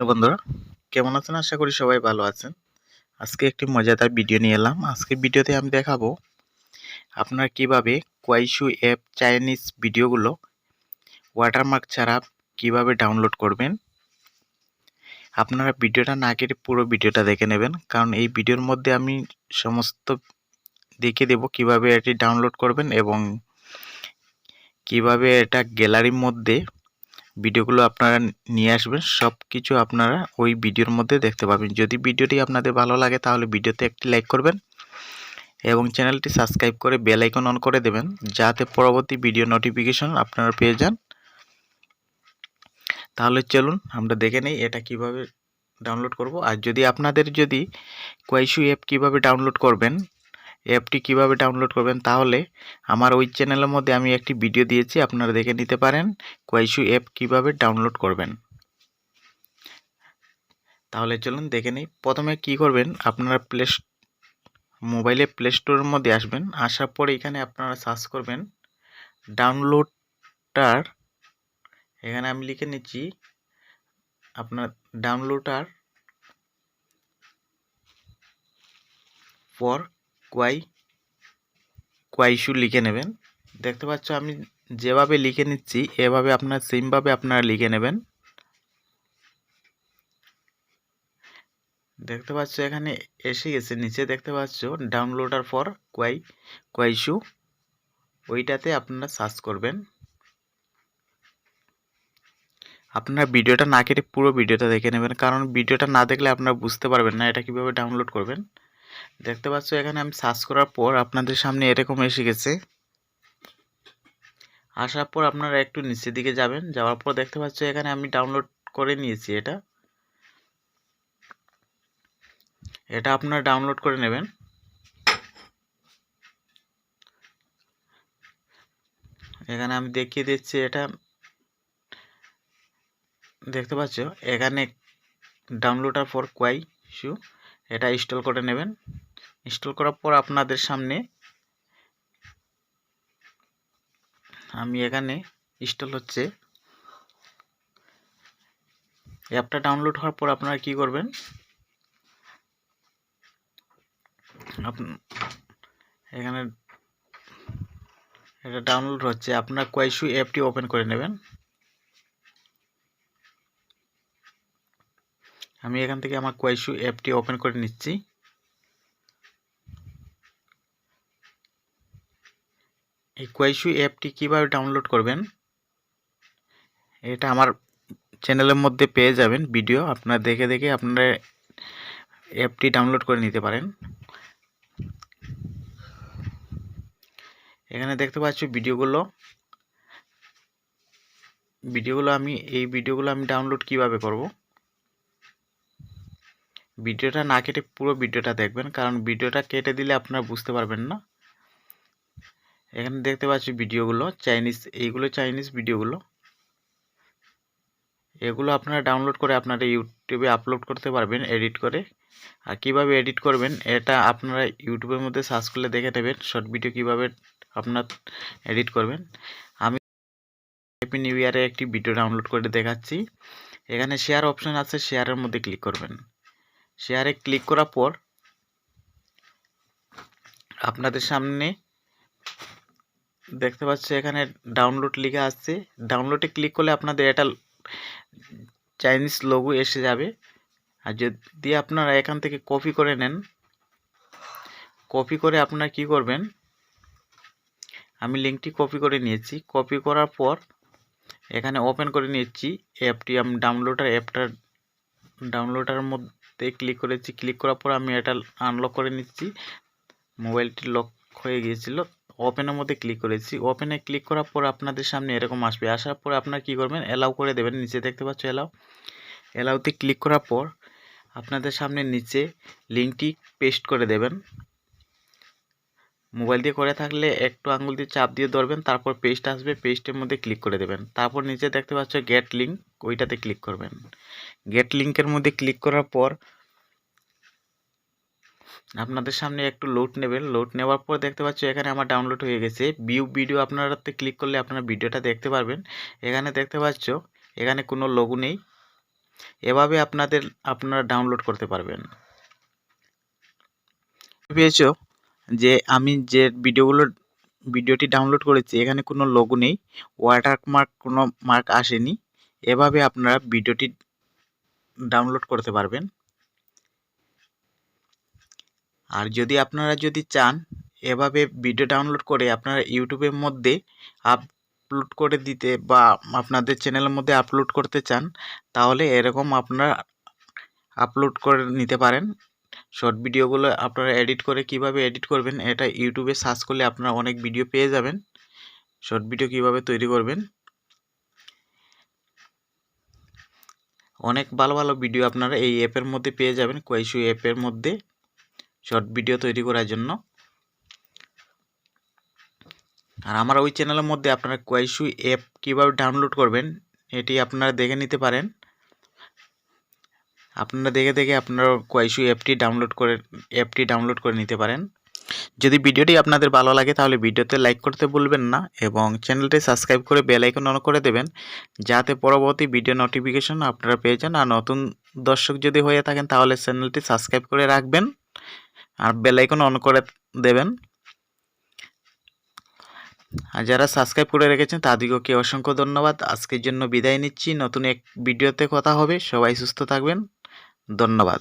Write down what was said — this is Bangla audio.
বন্ধুরা, কেমন আছেন? আশা করি সবাই ভালো আছেন। আজকে একটি মজাদার ভিডিও নিয়ে এলাম। আজকের ভিডিওতে আমি দেখাবো আপনারা কীভাবে কোয়াইশু অ্যাপ চাইনিজ ভিডিওগুলো ওয়াটারমার্ক ছাড়া কীভাবে ডাউনলোড করবেন। আপনারা ভিডিওটা না কেটে পুরো ভিডিওটা দেখে নেবেন, কারণ এই ভিডিওর মধ্যে আমি সমস্ত দেখিয়ে দেব কীভাবে এটি ডাউনলোড করবেন এবং কীভাবে এটা গ্যালারির মধ্যে ভিডিওগুলো আপনারা নিয়ে আসবেন সব কিছু আপনারা ওই ভিডিওর মধ্যে দেখতে পাবেন। যদি ভিডিওটি আপনাদের ভালো লাগে তাহলে ভিডিওতে একটি লাইক করবেন এবং চ্যানেলটি সাবস্ক্রাইব করে বেল আইকন অন করে দেবেন যাতে পরবর্তী ভিডিও নোটিফিকেশন আপনারা পেয়ে যান। তাহলে চলুন, আমরা দেখে নেই এটা কীভাবে ডাউনলোড করব। আর যদি আপনাদের যদি কোয়াইশু অ্যাপ কীভাবে ডাউনলোড করবেন অ্যাপটি কীভাবে ডাউনলোড করবেন তাহলে আমার ওই চ্যানেলের মধ্যে আমি একটি ভিডিও দিয়েছি, আপনারা দেখে নিতে পারেন কোয়াইশু অ্যাপ কীভাবে ডাউনলোড করবেন। তাহলে চলুন দেখে নিই। প্রথমে কি করবেন, আপনারা প্লে মোবাইলে প্লে স্টোরের মধ্যে আসবেন, আসার পরে এখানে আপনারা সার্চ করবেন ডাউনলোডটার এখানে আমি লিখে নিচ্ছি আপনার ডাউনলোডার ফর কোয়াই কোয়াইশু লিখে নেবেন। দেখতে পাচ্ছ, আমি যেভাবে লিখে নিচ্ছি, এভাবে আপনার সেমভাবে আপনারা লিখে নেবেন। দেখতে পাচ্ছ, এখানে এসে গেছে, নিচে দেখতে পাচ্ছ ডাউনলোডার ফর কোয়াই কোয়াইশু ওইটাতে আপনারা সার্চ করবেন। আপনারা ভিডিওটা না কেটে পুরো ভিডিওটা দেখে নেবেন, কারণ ভিডিওটা না দেখলে আপনারা বুঝতে পারবেন না এটা কীভাবে ডাউনলোড করবেন। দেখতে পাচ্ছ, এখানে আমি সার্চ করার পর আপনাদের সামনে এরকম এসে গেছে। আসার পর আপনারা একটু নিচের দিকে যাবেন, যাওয়ার পর দেখতে পাচ্ছ, এখানে আমি ডাউনলোড করে নিয়েছি এটা। এটা আপনারা ডাউনলোড করে নেবেন। এখানে আমি দেখিয়ে দিচ্ছি এটা। দেখতে পাচ্ছ, এখানে ডাউনলোডার ফর কোয়াই শু এটা ইনস্টল করে নেবেন। ইনস্টল করার পর আপনাদের সামনে আমি এখানে ইনস্টল হচ্ছে অ্যাপটা ডাউনলোড হওয়ার পর আপনারা কি করবেন? এখানে এটা ডাউনলোড হচ্ছে। আপনার কোয়াইশু অ্যাপটি ওপেন করে নেবেন। আমি এখান থেকে আমার কোয়াইশু অ্যাপটি ওপেন করে নিচ্ছি। এই কোয়াইশু অ্যাপটি কীভাবে ডাউনলোড করবেন? এটা আমার চ্যানেলের মধ্যে পেয়ে যাবেন ভিডিও আপনারা দেখে দেখে আপনারা অ্যাপটি ডাউনলোড করে নিতে পারেন। এখানে দেখতে পাচ্ছি ভিডিওগুলো ভিডিওগুলো আমি, এই ভিডিওগুলো আমি ডাউনলোড কীভাবে করব? ভিডিওটা না কেটে পুরো ভিডিওটা দেখবেন, কারণ ভিডিওটা কেটে দিলে আপনারা বুঝতে পারবেন না। এখানে দেখতে পাচ্ছি ভিডিওগুলো, চাইনিজ, এইগুলো চাইনিজ ভিডিওগুলো। এগুলো আপনারা ডাউনলোড করে আপনারা ইউটিউবে আপলোড করতে পারবেন, এডিট করে। আর কীভাবে এডিট করবেন, এটা আপনারা ইউটিউবের মধ্যে সার্চ করলে দেখে নেবেন, শর্ট ভিডিও কীভাবে আপনার এডিট করবেন। আমি হ্যাপি নিউ ইয়ারে একটি ভিডিও ডাউনলোড করে দেখাচ্ছি। এখানে শেয়ার অপশন আছে শেয়ারের মধ্যে ক্লিক করবেন। শেয়ারে ক্লিক করার পর আপনাদের সামনে দেখতে পাচ্ছি এখানে ডাউনলোড লিখে আসছে ডাউনলোডে ক্লিক করলে আপনাদের এটা চাইনিজ লোগো এসে যাবে। আর যদি আপনারা এখান থেকে কপি করে নেন কপি করে আপনারা কি করবেন? আমি লিঙ্কটি কপি করে নিয়েছি। কপি করার পর এখানে ওপেন করে নিয়েছি। অ্যাপটি আমি ডাউনলোডার অ্যাপটা ডাউনলোডার মধ্যে ক্লিক করেছি। ক্লিক করার পর আমি এটা আনলক করে নিচ্ছি। মোবাইলটি লক হয়ে গিয়েছিল। ওপেনের মধ্যে ক্লিক করেছি। ওপেনে ক্লিক করার পর আপনাদের সামনে এরকম আসবে। আসার পর আপনার কী করবেন? অ্যালাউ করে দেবেন। নিচে দেখতে পাচ্ছ অ্যালাউ অ্যালাউতে ক্লিক করার পর আপনাদের সামনে নিচে লিঙ্কটি পেস্ট করে দেবেন। মোবাইল দিয়ে করে থাকলে একটু আঙুল দিয়ে চাপ দিয়ে ধরবেন, তারপর পেস্ট আসবে পেস্টের মধ্যে ক্লিক করে দেবেন। তারপর নিচে দেখতে পাচ্ছ গেট লিঙ্ক ওইটাতে ক্লিক করবেন। গেট লিঙ্কের মধ্যে ক্লিক করার পর আপনাদের সামনে একটু লোড নেবেন। লোড নেওয়ার পর দেখতে পাচ্ছ এখানে আমার ডাউনলোড হয়ে গেছে। ভিউ ভিডিও আপনারাতে ক্লিক করলে আপনারা ভিডিওটা দেখতে পারবেন। এখানে দেখতে পাচ্ছ, এখানে কোনো লোগো নেই। এভাবে আপনাদের, আপনারা ডাউনলোড করতে পারবেন। পেয়েছ? যে আমি যে ভিডিওগুলো, ভিডিওটি ডাউনলোড করেছি, এখানে কোনো লোগো নেই ওয়াটার মার্ক কোনো মার্ক আসেনি। এভাবে আপনারা ভিডিওটি ডাউনলোড করতে পারবেন। আর যদি আপনারা যদি চান, এভাবে ভিডিও ডাউনলোড করে আপনারা ইউটিউবের মধ্যে আপলোড করে দিতে বা আপনাদের চ্যানেলের মধ্যে আপলোড করতে চান, তাহলে এরকম আপনারা আপলোড করে নিতে পারেন। শর্ট ভিডিওগুলো আপনারা এডিট করে কীভাবে এডিট করবেন, এটা ইউটিউবে সার্চ করলে আপনারা অনেক ভিডিও পেয়ে যাবেন। শর্ট ভিডিও কীভাবে তৈরি করবেন। অনেক ভালো ভালো ভিডিও আপনারা এই অ্যাপের মধ্যে পেয়ে যাবেন কোয়াইশু অ্যাপের মধ্যে শর্ট ভিডিও তৈরি করার জন্য। আর আমার ওই চ্যানেলের মধ্যে আপনারা কোয়াইশু অ্যাপ কীভাবে ডাউনলোড করবেন, এটি আপনারা দেখে নিতে পারেন। আপনারা দেখে দেখে আপনারা কোয়াইশু অ্যাপটি ডাউনলোড করে অ্যাপটি ডাউনলোড করে নিতে পারেন। যদি ভিডিওটি আপনাদের ভালো লাগে, তাহলে ভিডিওতে লাইক করতে ভুলবেন না এবং চ্যানেলটি সাবস্ক্রাইব করে বেল আইকন অন করে দেবেন, যাতে পরবর্তী ভিডিও নোটিফিকেশন আপনারা পেয়ে যান। আর নতুন দর্শক যদি হয়ে থাকেন, তাহলে চ্যানেলটি সাবস্ক্রাইব করে রাখবেন আর বেল আইকন অন করে দেবেন। আর যারা সাবস্ক্রাইব করে রেখেছেন, তাদেরকে অসংখ্য ধন্যবাদ। আজকের জন্য বিদায় নিচ্ছি। নতুন এক ভিডিওতে কথা হবে। সবাই সুস্থ থাকবেন। ধন্যবাদ।